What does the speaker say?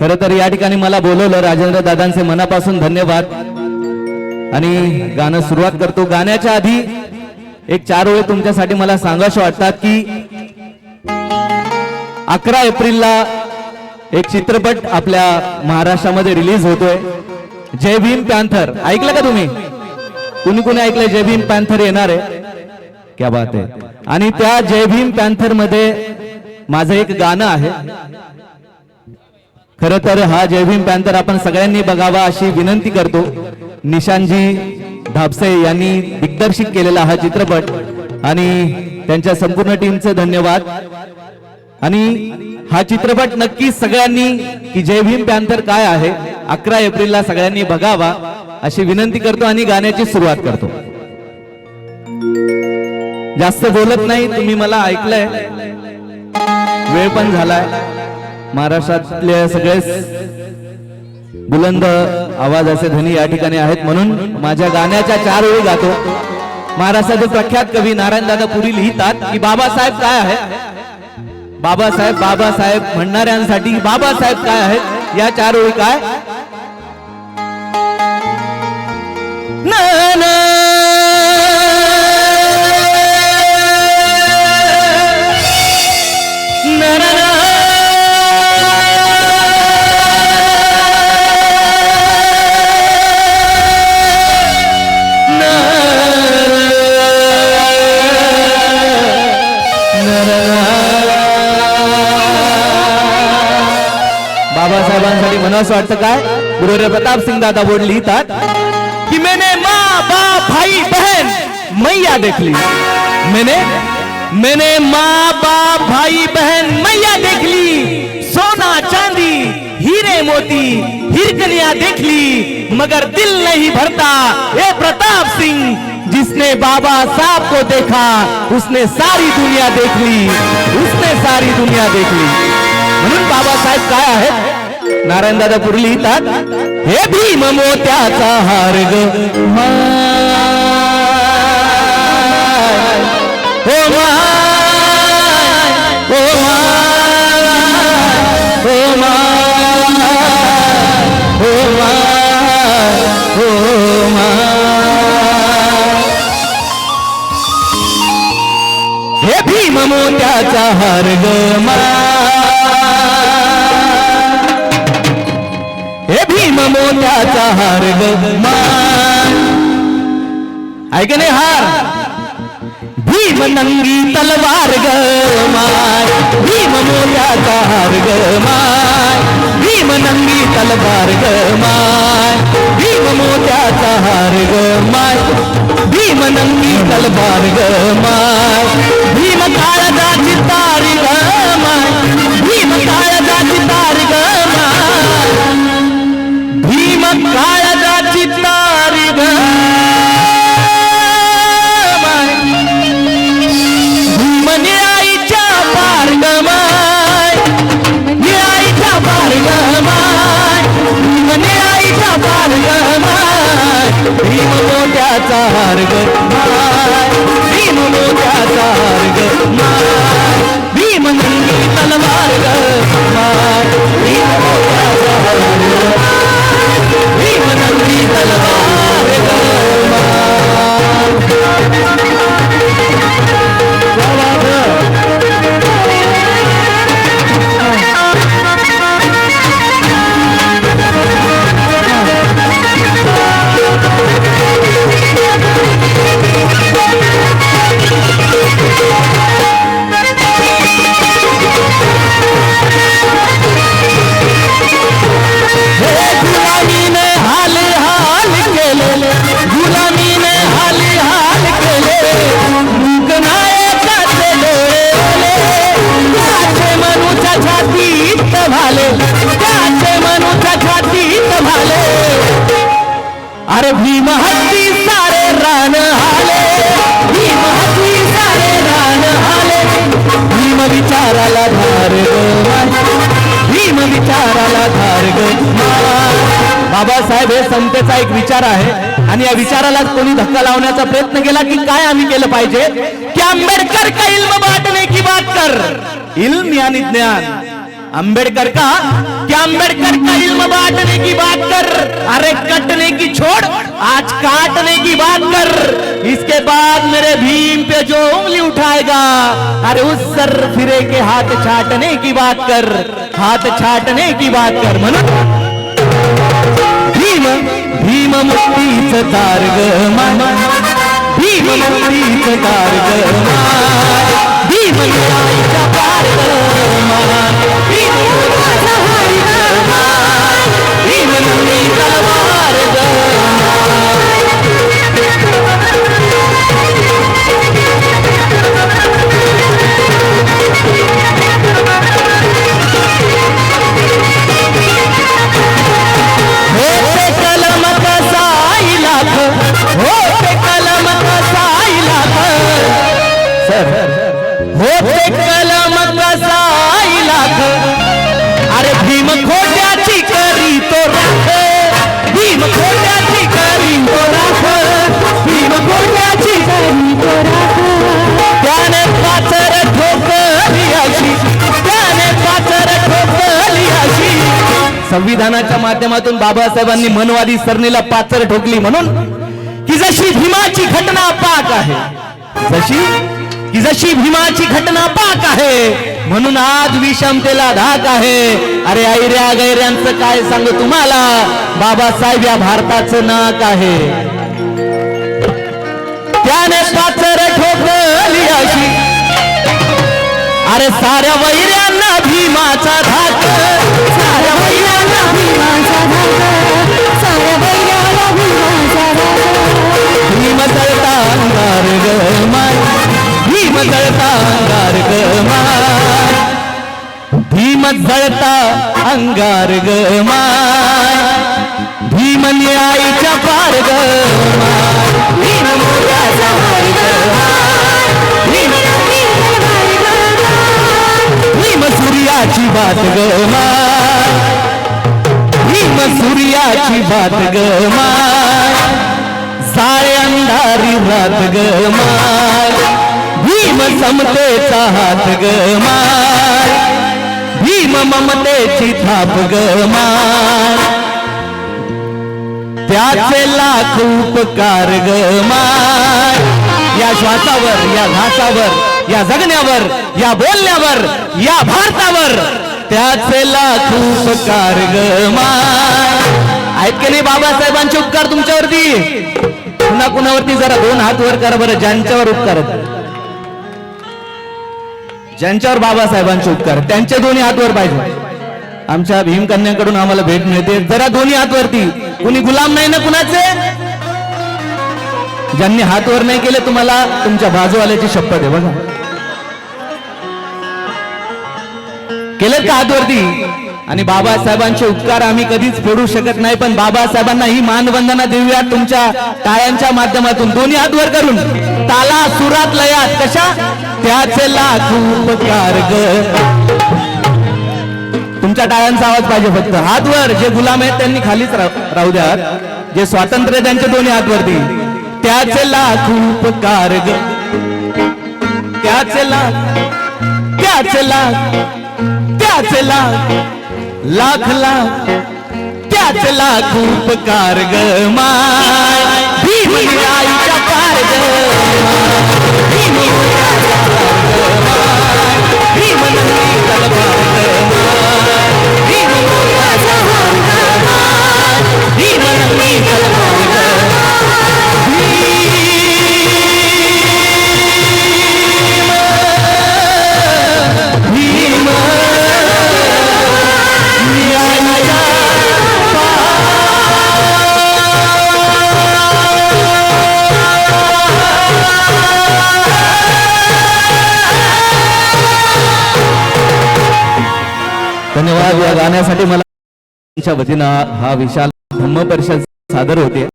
खर तर या ठिकाणी मला बोलवलं. राजेंद्र दादांचे मनापासून धन्यवाद. आणि गाणं सुरुवात करतो. गाण्याच्या आधी एक चार ओळी तुमच्यासाठी मला सांगाशे वाटतात की अकरा एप्रिलला एक चित्रपट आपल्या महाराष्ट्रामध्ये रिलीज होतोय. जय भीम पॅन्थर. ऐकलं का तुम्ही? कुणी कुणी ऐकलंय? जय भीम पॅन्थर येणार. आहे क्या बात आहे. आणि त्या जय भीम पॅन्थरमध्ये माझं एक गाणं आहे. खर तर हा जय भीम पॅन्थर आपण सगळ्यांनी बघावा अशी विनंती करतो. निशांजी धापसे यांनी दिग्दर्शित केलेला हा चित्रपट आणि त्यांच्या संपूर्ण टीमचे धन्यवाद. आणि हा चित्रपट नक्की सगळ्यांनी की जय भीम पॅन्थर काय आहे अकरा एप्रिलला सगळ्यांनी बघावा अशी विनंती करतो आणि गाण्याची सुरुवात करतो. जास्त बोलत नाही तुम्ही मला ऐकलंय. वेळ पण झालाय. महाराष्ट्रातले सगळे बुलंद आवाज असे धनी या ठिकाणी आहेत म्हणून माझ्या गाण्याच्या चार वेळी गातो. महाराष्ट्राचे प्रख्यात कवी नारायणदादा पुरी लिहितात की बाबासाहेब काय आहे बाबासाहेब बाबासाहेब म्हणणाऱ्यांसाठी बाबासाहेब काय आहेत? या चार ओळी काय? बाबासाहेबांसाठी म्हणावंसं वाटतं प्रताप सिंग दादा बोर्ड लिहितात की मैंने माँ बाप भाई बहन मैया देख ली। मैंने मैंने माँ बाप भाई बहन मैया देख ली। सोना, चांदी, हीरे, मोती, हिरकनिया देख ली। मगर दिल नहीं भरता ये प्रताप सिंह, जिसने बाबा साहब को देखा, उसने सारी दुनिया देख ली। उसने सारी दुनिया देख ली। म्हणून बाबासाहेब काय आहेत नारायणदादा पुढे लिहितात हे भीम मोत्याचा हार ग माय. हे भीम मोत्याचा हार ग मा भीम मोत्याचा हार ग ऐक नाही हार? भीम नंगी तलवार ग माय भीम मोत्याचा हार ग माय भीम मोठ्याचा हार्ग माय. भीम मोठ्याचा हार्ग माय. भीम नंगी तलवार ग माय. भीम मोठ्याचा हार्ग भीम नंगी तलवार ग भाले. त्याचे मनुच्या छातीत भाले. अरे भीम हत्ती सारे रान हाले. भीम हत्ती सारे रान हाले. भीम विचाराला धार भीम विचाराला धार बाबासाहेब हे समतेचा एक विचार आहे. आणि या विचाराला कोणी धक्का लावण्याचा प्रयत्न केला की काय आम्ही केलं पाहिजे? की आंबेडकर का इल्म बांटणे की बात कर इल्म यानी ज्ञान. अंबेडकर का? क्या अंबेडकर का इल्म बांटने की बात कर? अरे कटने की छोड़, आज काटने की बात कर। इसके बाद मेरे भीम पे जो उंगली उठाएगा, अरे उस सर फिरे के हाथ छाटने की बात कर, हाथ छाटने की बात कर। मनु भीम भीम मुक्तीच दार ग भीम मुक्तीच दार ग खोट्याची करी तो राख. भीम खोट्याची करी तो राख. भीम खोट्याची करी तो राख. त्याने पाचर ठोकली अशी. त्याने पाचर ठोकली अशी. संविधानाच्या माध्यमातून बाबासाहेबांनी मनवादी सरणीला पाचर ठोकली म्हणून की जशी भीमाची घटना पाक आहे जशी की जशी भीमाची घटना पाक आहे म्हणून आज विषमतेला धाक आहे. अरे ऐऱ्या गैऱ्यांचं काय सांगू तुम्हाला? बाबासाहेब या भारताचं नाक आहे. त्याने पाचर ठोकली अशी. अरे साऱ्या वैऱ्यांना भीमाचा धाक. जळता अंगार ग माय भीम जळता अंगार ग माय भीम पार ग माय भीम मोर्याचा हार ग भीम भीम सूर्याची बात ग माय भीम सूर्याची बात ग माय अंधारी रात ग माय भीम समतेचा हात ग माय. भीम ममतेची थाप ग माय. त्याचे लाख उपकार ग माय. या श्वासावर या घासावर या जगण्यावर या बोलण्यावर या भारतावर त्याचे लाख उपकार ग माय. आहेत की नाही बाबासाहेबांचे उपकार तुमच्यावरती? पुन्हा कुणावरती जरा दोन हात वर करा बरं ज्यांच्यावर उपकार आहेत. ज्यांच्यावर बाबासाहेबांचे उपकार त्यांच्या त्यांचे दोन्ही हातवर पाहिजे. आमच्या भीमकन्याकडून आम्हाला भेट मिळते. जरा दोन्ही हातवरती. कुणी गुलाम नाही ना कुणाचे? ज्यांनी हातवर नाही केले तुम्हाला तुमच्या बाजूवाल्याची शपथ आहे बघा. केलेत का हातवरती? आणि बाबासाहेबांचे उपकार आम्ही कधीच फेडू शकत नाही पण बाबासाहेबांना ही मानवंदना देऊया तुमच्या टाळ्यांच्या माध्यमातून. दोन्ही हात वर करून. ताला सुरात लयात कशा? त्याचे लाख उपकार तुमच्या टाळ्यांचा आवाज पाहिजे फक्त. हात वर जे गुलाम आहेत त्यांनी खालीच राहू राहू द्या जे स्वातंत्र्य त्यांचे दोन्ही हात वरती. त्याचे लाख उपकार ग. त्याचे लाख त्याचे लाख त्याचे लाख लाख लाख त्याचे लाख उपकार ग. माय गाण्यासाठी मला तुमच्या वतीनं हा विशाल धम्म परिषद सादर होते.